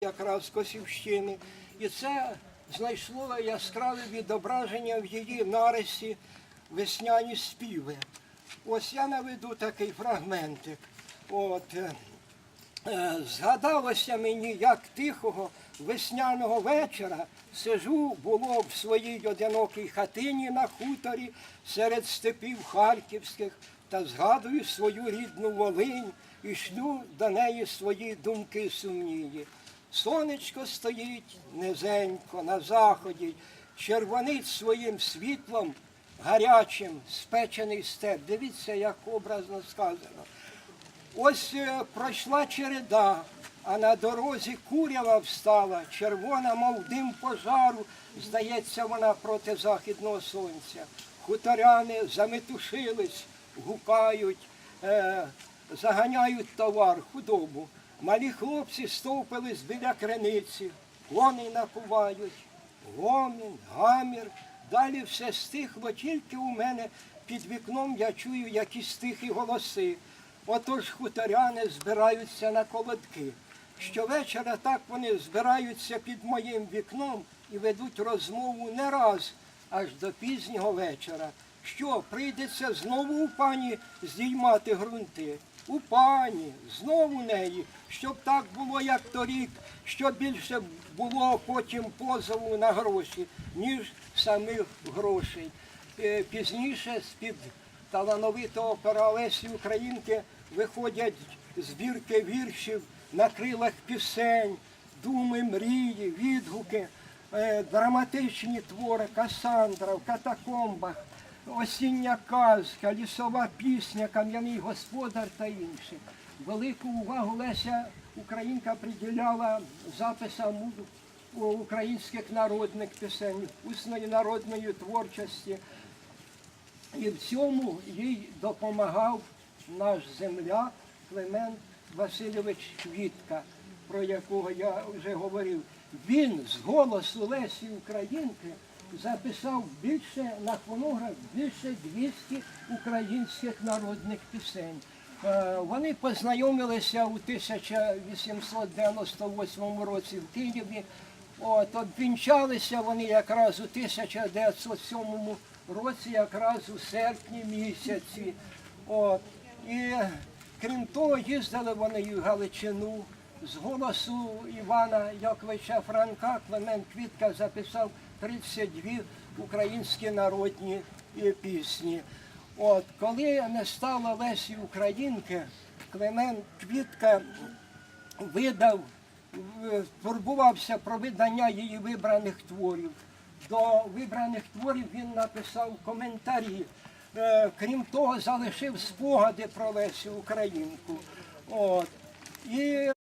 якраз Косівщини. І це знайшло яскраве відображення в її нарисі весняні співи. Ось я наведу такий фрагментик. От, е, Е, Згадалося мені, як тихого весняного вечора сижу було в своїй одинокій хатині на хуторі серед степів харківських та згадую свою рідну Волинь і шлю до неї свої думки сумнії. Сонечко стоїть низенько на заході, червонить своїм світлом гарячим спечений степ. Дивіться, як образно сказано. Ось е, пройшла череда, а на дорозі курява встала, червона, мов дим пожару, здається, вона проти західного сонця. Хуторяни заметушились, гукають, е, заганяють товар, худобу. Малі хлопці стовпились біля криниці, коней накувають, гомін, гамір. Далі все стихло, тільки у мене під вікном я чую якісь тихі голоси. Отож хуторяни збираються на колодки. Щовечора так вони збираються під моїм вікном і ведуть розмову не раз, аж до пізнього вечора. Що, прийдеться знову у пані здіймати ґрунти? У пані, знову неї, щоб так було, як торік, щоб більше було потім позову на гроші, ніж самих грошей. Е, Пізніше з-під талановитого пера Українки виходять збірки віршів на крилах пісень, думи, мрії, відгуки, е, драматичні твори Касандра в катакомбах, осіння казка, лісова пісня, кам'яний господар та інші. Велику увагу Леся Українка приділяла записам українських народних пісень, усної народної творчості. І в цьому їй допомагав наш земляк Климент Васильович Квітка, про якого я вже говорив. Він з голосу Лесі Українки записав більше на фонограф більше 200 українських народних пісень. Е, Вони познайомилися у 1898 році в Києві. От, обвінчалися вони якраз у 1907 році, якраз у серпні місяці. От. І крім того, їздили вони в Галичину. З голосу Івана Яковича Франка Клемент Квітка записав 32 українські народні е, пісні. От, коли не стало Лесі Українки, Клемент Квітка видав, турбувався про видання її вибраних творів. До вибраних творів він написав коментарі. Е, Крім того, залишив спогади про Лесю Українку. От. І